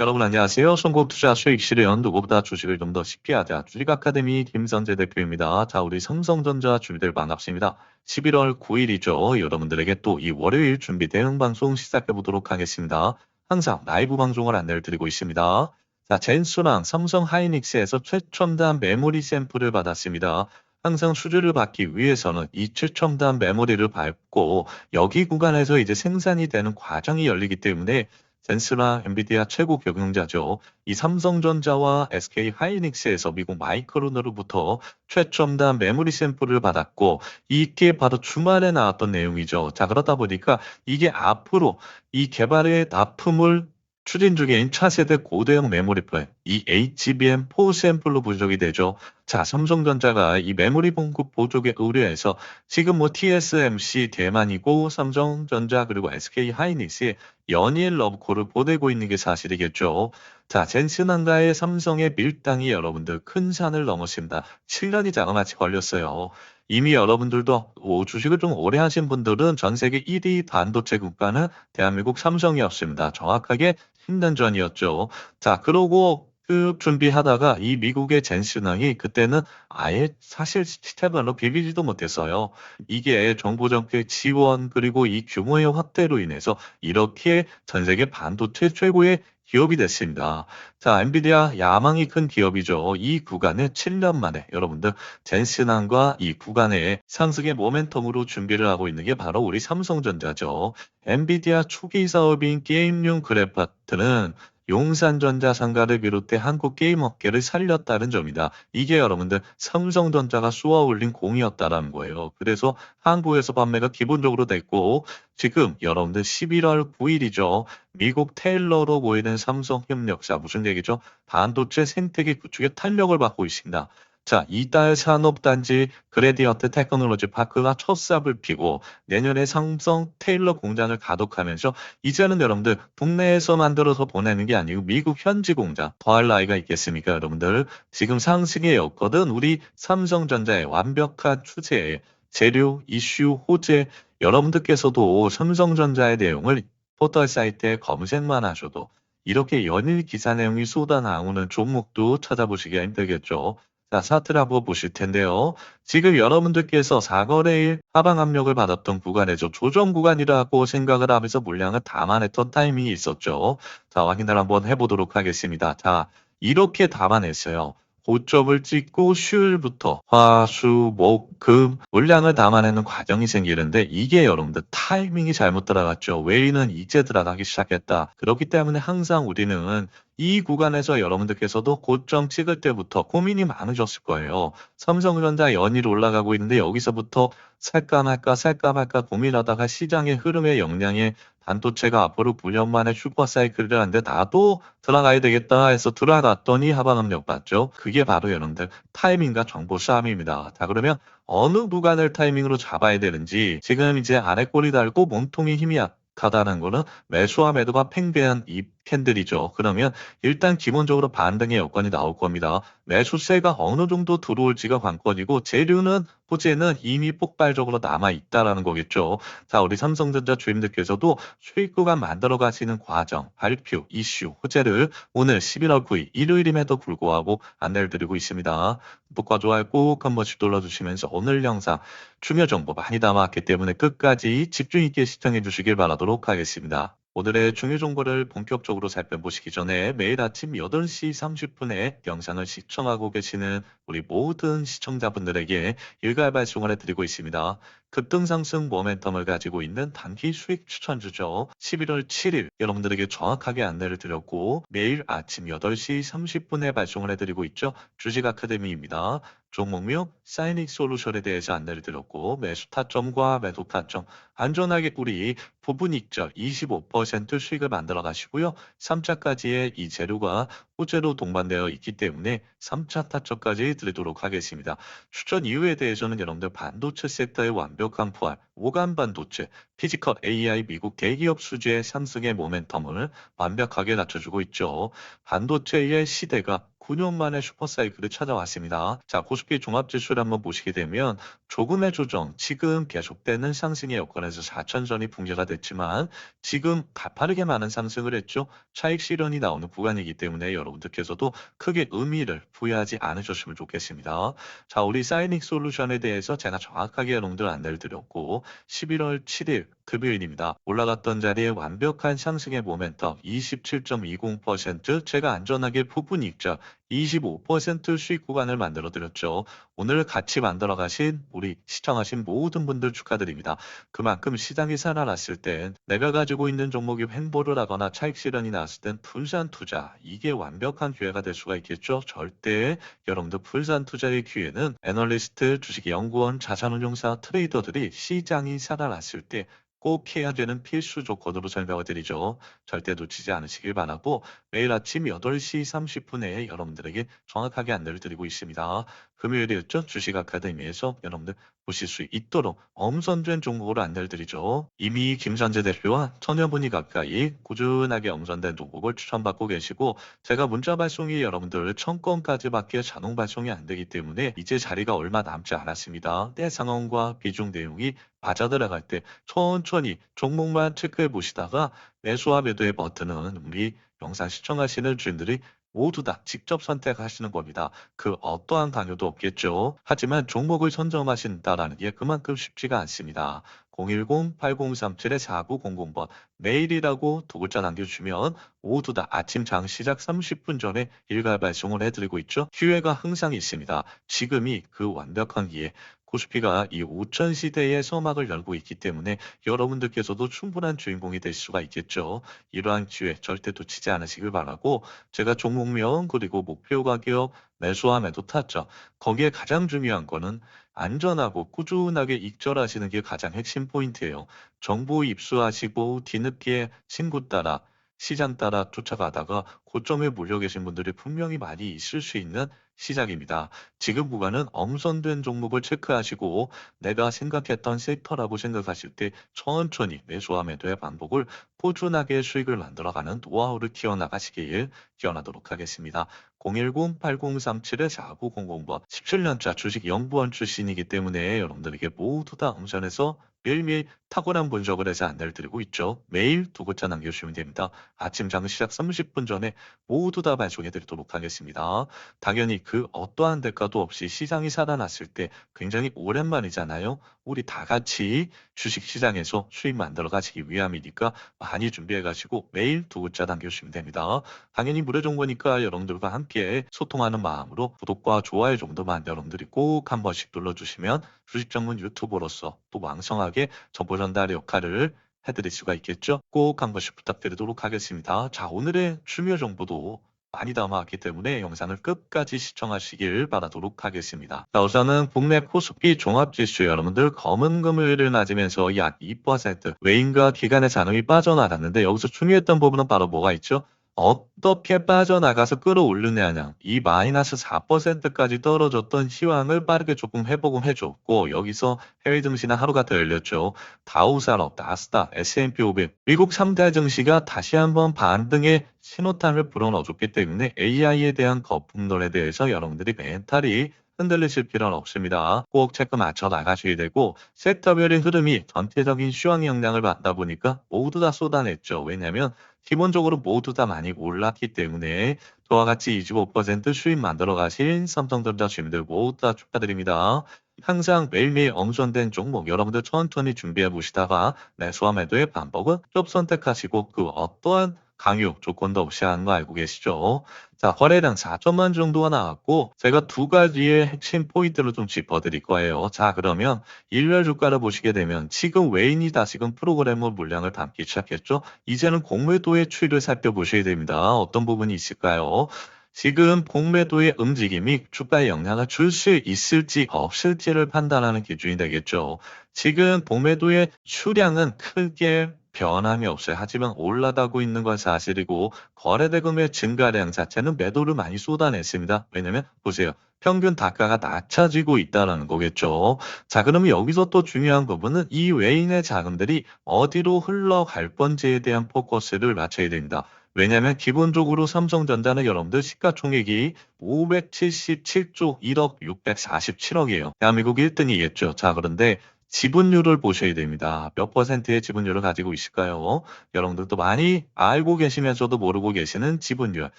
여러분 안녕하세요. 송고 투자 수익 실현 누구보다 주식을 좀 더 쉽게 하자. 주식 아카데미 김선재 대표입니다. 자, 우리 삼성전자 준비들 반갑습니다. 11월 9일이죠. 여러분들에게 또 이 월요일 준비 대응 방송 시작해 보도록 하겠습니다. 항상 라이브 방송을 안내를 드리고 있습니다. 자, 젠수랑 삼성 하이닉스에서 최첨단 메모리 샘플을 받았습니다. 항상 수주를 받기 위해서는 이 최첨단 메모리를 밟고 여기 구간에서 이제 생산이 되는 과정이 열리기 때문에 젠스나 엔비디아 최고 경영자죠. 이 삼성전자와 SK 하이닉스에서 미국 마이크론으로부터 최첨단 메모리 샘플을 받았고 이게 바로 주말에 나왔던 내용이죠. 자 그러다 보니까 이게 앞으로 이 개발의 납품을 추진 중인 차세대 고대형 메모리 플랜, 이 HBM4 샘플로 부족이 되죠. 자, 삼성전자가 이 메모리 공급 보조개 의뢰해서 지금 뭐 TSMC 대만이고 삼성전자 그리고 SK 하이닉스의 연일 러브콜을 보내고 있는 게 사실이겠죠. 자, 젠슨 한가의 삼성의 밀당이 여러분들 큰 산을 넘었습니다. 7년이 자그마치 걸렸어요. 이미 여러분들도 오, 주식을 좀 오래 하신 분들은 전 세계 1위 반도체 국가는 대한민국 삼성이었습니다. 정확하게 10년 전이었죠. 자, 그러고 그 준비하다가 이 미국의 젠슨왕이 그때는 아예 사실 시스템으로 비비지도 못했어요. 이게 정보 정책 지원 그리고 이 규모의 확대로 인해서 이렇게 전 세계 반도체 최고의 기업이 됐습니다. 자, 엔비디아 야망이 큰 기업이죠. 이 구간에 7년 만에 여러분들 젠슨왕과 이 구간의 상승의 모멘텀으로 준비를 하고 있는 게 바로 우리 삼성전자죠. 엔비디아 초기 사업인 게임용 그래파트는 용산전자 상가를 비롯해 한국 게임 업계를 살렸다는 점이다. 이게 여러분들 삼성전자가 쏘아 올린 공이었다라는 거예요. 그래서 한국에서 판매가 기본적으로 됐고 지금 여러분들 11월 9일이죠. 미국 테일러로 보이는 삼성 협력사 무슨 얘기죠? 반도체 생태계 구축에 탄력을 받고 있습니다. 자, 이달 산업단지 그레디언트 테크놀로지 파크가 첫 삽을 피고 내년에 삼성 테일러 공장을 가동하면서 이제는 여러분들 국내에서 만들어서 보내는 게 아니고 미국 현지 공장 더할 나위가 있겠습니까 여러분들 지금 상승의 여건은 우리 삼성전자의 완벽한 추세에 재료, 이슈, 호재 여러분들께서도 삼성전자의 내용을 포털 사이트에 검색만 하셔도 이렇게 연일 기사 내용이 쏟아 나오는 종목도 찾아보시기가 힘들겠죠. 자, 차트를 한번 보실 텐데요. 지금 여러분들께서 4거래일 하방 압력을 받았던 구간에죠. 조정 구간이라고 생각을 하면서 물량을 담아냈던 타이밍이 있었죠. 자, 확인을 한번 해보도록 하겠습니다. 자, 이렇게 담아냈어요. 고점을 찍고 수요일부터 화, 수, 목, 금 물량을 담아내는 과정이 생기는데 이게 여러분들 타이밍이 잘못 들어갔죠. 웨이는 이제 들어가기 시작했다. 그렇기 때문에 항상 우리는 이 구간에서 여러분들께서도 고점 찍을 때부터 고민이 많으셨을 거예요. 삼성전자 연일 올라가고 있는데 여기서부터 살까 말까 살까 말까 고민하다가 시장의 흐름의 영향에 반도체가 앞으로 9년 만에 슈퍼 사이클을 하는데 나도 들어가야 되겠다 해서 들어갔더니 하방 압력 받죠. 그게 바로 여러분들 타이밍과 정보 싸움입니다. 자 그러면 어느 구간을 타이밍으로 잡아야 되는지 지금 이제 아래 꼬리 달고 몸통이 힘이 약하다는 거는 매수와 매도가 팽배한 이 캔들이죠. 그러면 일단 기본적으로 반등의 여건이 나올 겁니다. 매수세가 어느 정도 들어올지가 관건이고 재료는 호재는 이미 폭발적으로 남아 있다라는 거겠죠. 자, 우리 삼성전자 주임들께서도 수익 구간 만들어 가시는 과정, 발표, 이슈, 호재를 오늘 11월 9일 일요일임에도 불구하고 안내를 드리고 있습니다. 구독과 좋아요 꼭 한 번씩 눌러주시면서 오늘 영상 중요 정보 많이 담아왔기 때문에 끝까지 집중 있게 시청해 주시길 바라도록 하겠습니다. 오늘의 중요 정보를 본격적으로 살펴보시기 전에 매일 아침 8시 30분에 영상을 시청하고 계시는 우리 모든 시청자분들에게 일괄 발송을 해드리고 있습니다. 급등상승 모멘텀을 가지고 있는 단기 수익 추천주죠. 11월 7일 여러분들에게 정확하게 안내를 드렸고 매일 아침 8시 30분에 발송을 해드리고 있죠. 주식 아카데미입니다. 종목명 사이닉 솔루션에 대해서 안내를 드렸고 매수 타점과 매도 타점 안전하게 우리 부분 익절 25% 수익을 만들어 가시고요. 3차까지의 이 재료가 호재로 동반되어 있기 때문에 3차 타점까지 드리도록 하겠습니다. 추천 이유에 대해서는 여러분들 반도체 섹터의 완벽한 부활, 오간 반도체, 피지컬 AI 미국 대기업 수주의 상승의 모멘텀을 완벽하게 낮춰주고 있죠. 반도체의 시대가 9년 만에 슈퍼사이클이 찾아왔습니다. 자, 코스피 종합지수를 한번 보시게 되면 조금의 조정, 지금 계속되는 상승의 여건에서 4천선이 붕괴가 됐지만 지금 가파르게 많은 상승을 했죠. 차익 실현이 나오는 구간이기 때문에 여러분들께서도 크게 의미를 부여하지 않으셨으면 좋겠습니다. 자, 우리 사이닉 솔루션에 대해서 제가 정확하게 여러분들 안내를 드렸고 11월 7일 금요일입니다. 올라갔던 자리에 완벽한 상승의 모멘텀 27.20% 제가 안전하게 부분 익자 25% 수익 구간을 만들어 드렸죠. 오늘 같이 만들어 가신 우리 시청하신 모든 분들 축하드립니다. 그만큼 시장이 살아났을 땐 내가 가지고 있는 종목이 횡보를 하거나 차익 실현이 나왔을 땐 분산 투자 이게 완벽한 기회가 될 수가 있겠죠. 절대 여러분들 분산 투자의 기회는 애널리스트, 주식 연구원, 자산운용사, 트레이더들이 시장이 살아났을 때꼭 해야 되는 필수 조건으로 설명을 드리죠. 절대 놓치지 않으시길 바라고 매일 아침 8시 30분에 여러분들 에게 정확하게 안내를 드리고 있습니다. 금요일이었죠. 주식 아카데미에서 여러분들 보실 수 있도록 엄선된 종목으로 안내를 드리죠. 이미 김선재 대표와 천여 분이 가까이 꾸준하게 엄선된 종목을 추천받고 계시고 제가 문자 발송이 여러분들 천 건까지밖에 자동 발송이 안 되기 때문에 이제 자리가 얼마 남지 않았습니다. 때 상황과 비중 내용이 빠져들어갈 때 천천히 종목만 체크해 보시다가 매수와 매도의 버튼은 우리 영상 시청하시는 주인들이 모두 다 직접 선택하시는 겁니다. 그 어떠한 강요도 없겠죠. 하지만 종목을 선점하신다라는 게 그만큼 쉽지가 않습니다. 010-8037-4900번 메일이라고 두 글자 남겨주시면 모두 다 아침 장 시작 30분 전에 일괄 발송을 해드리고 있죠. 기회가 항상 있습니다. 지금이 그 완벽한 기회. 코스피가 이 5천 시대의 서막을 열고 있기 때문에 여러분들께서도 충분한 주인공이 될 수가 있겠죠. 이러한 기회 절대 놓치지 않으시길 바라고 제가 종목명 그리고 목표 가격 매도 타점 거기에 가장 중요한 거는 안전하고 꾸준하게 익절하시는 게 가장 핵심 포인트예요. 정보 입수하시고 뒤늦게 친구 따라 시장 따라 쫓아가다가 고점에 몰려 계신 분들이 분명히 많이 있을 수 있는 시작입니다. 지금 구간은 엄선된 종목을 체크하시고 내가 생각했던 섹터라고 생각하실 때 천천히 매수와 매도의 반복을 꾸준하게 수익을 만들어가는 노하우를 키워나가시길 기원하도록 하겠습니다. 010-8037-4900번 17년차 주식 연구원 출신이기 때문에 여러분들에게 모두 다 음선에서 매일매일 탁월한 분석을 해서 안내를 드리고 있죠. 매일 두 글자 남겨주시면 됩니다. 아침 장 시작 30분 전에 모두 다 발송해 드리도록 하겠습니다. 당연히 그 어떠한 대가도 없이 시장이 살아났을 때 굉장히 오랜만이잖아요. 우리 다 같이 주식 시장에서 수익 만들어 가시기 위함이니까 많이 준비해 가시고 매일 두 글자 남겨주시면 됩니다. 당연히 무료 정보니까 여러분들과 함께 소통하는 마음으로 구독과 좋아요 정도만 여러분들이 꼭 한 번씩 눌러주시면 주식 전문 유튜버로서 또 왕성하게 정보 전달 역할을 해드릴 수가 있겠죠. 꼭 한 번씩 부탁드리도록 하겠습니다. 자, 오늘의 중요 정보도 많이 담아왔기 때문에 영상을 끝까지 시청하시길 바라도록 하겠습니다. 자, 우선은 국내 코스피 종합지수 여러분들 검은 금요일을 맞으면서 약 2% 외인과 기관의 잔음이 빠져나갔는데 여기서 중요했던 부분은 바로 뭐가 있죠? 어떻게 빠져나가서 끌어올르냐냐. 이 마이너스 4%까지 떨어졌던 시황을 빠르게 조금 회복을 해줬고 여기서 해외 증시는 하루가 더 열렸죠. 다우 산업, 나스닥, S&P 500, 미국 3대 증시가 다시 한번 반등의 신호탄을 불어넣어줬기 때문에 AI에 대한 거품론에 대해서 여러분들이 멘탈이 흔들리실 필요는 없습니다. 꼭 체크 맞춰 나가셔야 되고 섹터별의 흐름이 전체적인 시황 영향을 받다 보니까 모두 다 쏟아냈죠. 왜냐하면 기본적으로 모두 다 많이 올랐기 때문에 저와 같이 25% 수익 만들어 가신 삼성전자 주민들 모두 다 축하드립니다. 항상 매일매일 엄선된 종목 여러분들 천천히 준비해 보시다가 매수와 매도의 반복은 좀 선택하시고 그 어떠한 강요 조건도 없이 하는 거 알고 계시죠? 자, 거래량 4천만 정도가 나왔고 제가 두 가지의 핵심 포인트를 좀 짚어드릴 거예요. 자, 그러면 일요일 주가를 보시게 되면 지금 외인이 다시금 프로그래머 물량을 담기 시작했죠. 이제는 공매도의 추이를 살펴보셔야 됩니다. 어떤 부분이 있을까요? 지금 공매도의 움직임이 주가에 영향을 줄 수 있을지 없을지를 판단하는 기준이 되겠죠. 지금 공매도의 수량은 크게 변함이 없어요. 하지만 올라가고 있는 건 사실이고 거래대금의 증가량 자체는 매도를 많이 쏟아냈습니다. 왜냐면 보세요. 평균 단가가 낮아지고 있다는 거겠죠. 자, 그러면 여기서 또 중요한 부분은 이 외인의 자금들이 어디로 흘러갈 건지에 대한 포커스를 맞춰야 됩니다. 왜냐면 기본적으로 삼성전자는 여러분들 시가총액이 577조 1억 647억이에요. 대한민국 1등이겠죠. 자, 그런데 지분율을 보셔야 됩니다. 몇 퍼센트의 지분율을 가지고 있을까요? 여러분들도 많이 알고 계시면서도 모르고 계시는 지분율.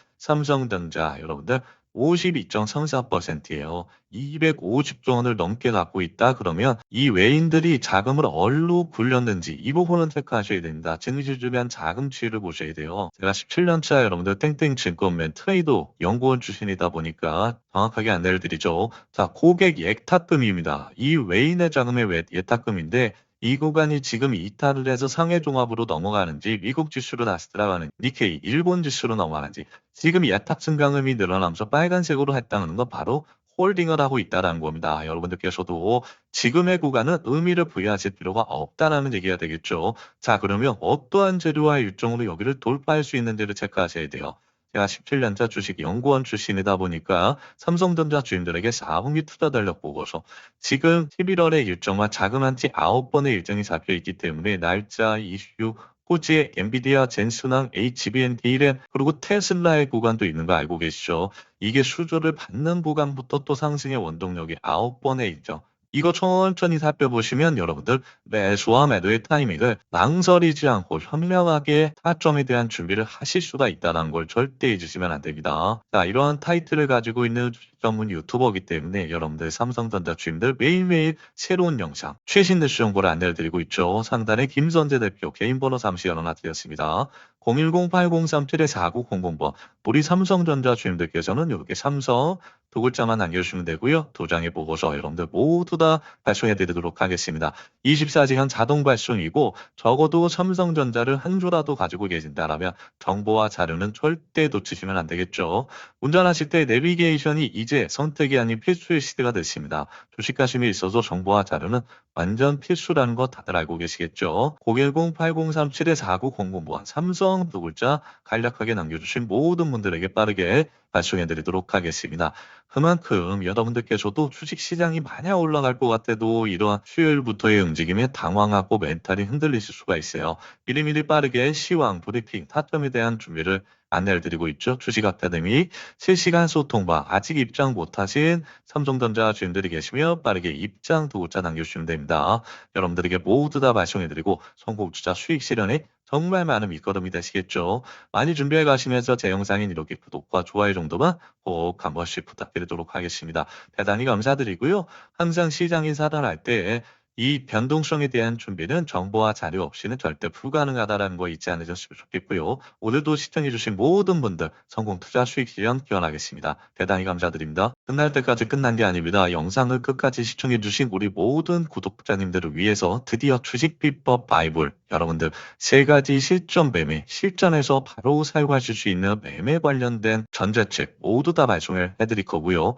삼성전자 여러분들 52.34%예요. 250조 원을 넘게 갖고 있다 그러면 이 외인들이 자금을 얼로 굴렸는지 이 부분은 체크하셔야 됩니다. 증시 주변 자금 추이를 보셔야 돼요. 제가 17년차 여러분들 땡땡 증권맨 트레이더 연구원 출신이다 보니까 정확하게 안내를 드리죠. 자, 고객 예탁금입니다. 이 외인의 자금의 외- 예탁금인데 이 구간이 지금 이탈을 해서 상해 종합으로 넘어가는지 미국 지수로 다시 들어가는 니케이 일본 지수로 넘어가는지 지금 예탁 증강음이 늘어나면서 빨간색으로 했다는 건 바로 홀딩을 하고 있다는 겁니다. 여러분들께서도 지금의 구간은 의미를 부여하실 필요가 없다라는 얘기가 되겠죠. 자, 그러면 어떠한 재료와 일정으로 여기를 돌파할 수 있는지를 체크하셔야 돼요. 제가 17년차 주식 연구원 출신이다 보니까 삼성전자 주인들에게 4분기 투자 달력 보고서 지금 11월의 일정과 자금 한치 9번의 일정이 잡혀 있기 때문에 날짜, 이슈, 호지의 엔비디아, 젠슨항, HBN, 디램 그리고 테슬라의 구간도 있는 거 알고 계시죠? 이게 수주를 받는 구간부터 또 상승의 원동력이 9번의 일정. 이거 천천히 살펴보시면 여러분들 매수와 매도의 타이밍을 망설이지 않고 현명하게 타점에 대한 준비를 하실 수가 있다는 걸 절대 잊으시면 안 됩니다. 자, 이러한 타이틀을 가지고 있는 전문 유튜버이기 때문에 여러분들 삼성전자 주임들 매일매일 새로운 영상, 최신 뉴스 정보를 안내를 드리고 있죠. 상단에 김선재 대표 개인 번호 잠시 열어놔드렸습니다. 010-8037-4900번 우리 삼성전자 주임들께서는 이렇게 삼성 두 글자만 남겨주시면 되고요. 도장의 보고서 여러분들 모두 다 발송해 드리도록 하겠습니다. 24시간 자동 발송이고 적어도 삼성전자를 한 조라도 가지고 계신다라면 정보와 자료는 절대 놓치시면 안 되겠죠. 운전하실 때 내비게이션이 이제 선택이 아닌 필수의 시대가 됐습니다. 주식 가심에 있어서 정보와 자료는 완전 필수라는 거 다들 알고 계시겠죠. 010-8037-4900 번 삼성 두 글자 간략하게 남겨주신 모든 분들에게 빠르게 발송해 드리도록 하겠습니다. 그만큼 여러분들께서도 주식 시장이 만약 올라갈 것 같아도 이러한 수요일부터의 움직임에 당황하고 멘탈이 흔들리실 수가 있어요. 미리미리 빠르게 시황, 브리핑, 타점에 대한 준비를 안내를 드리고 있죠. 주식 아카데미 실시간 소통과 아직 입장 못하신 삼성전자 주인들이 계시면 빠르게 입장 두 글자 남겨주시면 됩니다. 여러분들에게 모두 다 발송해드리고 성공 투자 수익 실현에 정말 많은 밑거름이 되시겠죠. 많이 준비해 가시면서 제 영상인 이렇게 구독과 좋아요 정도만 꼭 한 번씩 부탁드리도록 하겠습니다. 대단히 감사드리고요. 항상 시장이 살아날 때 이 변동성에 대한 준비는 정보와 자료 없이는 절대 불가능하다는 거 잊지 않으셨으면 좋겠고요. 오늘도 시청해주신 모든 분들 성공 투자 수익 실현 기원하겠습니다. 대단히 감사드립니다. 끝날 때까지 끝난 게 아닙니다. 영상을 끝까지 시청해주신 우리 모든 구독자님들을 위해서 드디어 주식 비법 바이블 여러분들 세 가지 실전 매매, 실전에서 바로 사용하실 수 있는 매매 관련된 전자책 모두 다 발송을 해드릴 거고요.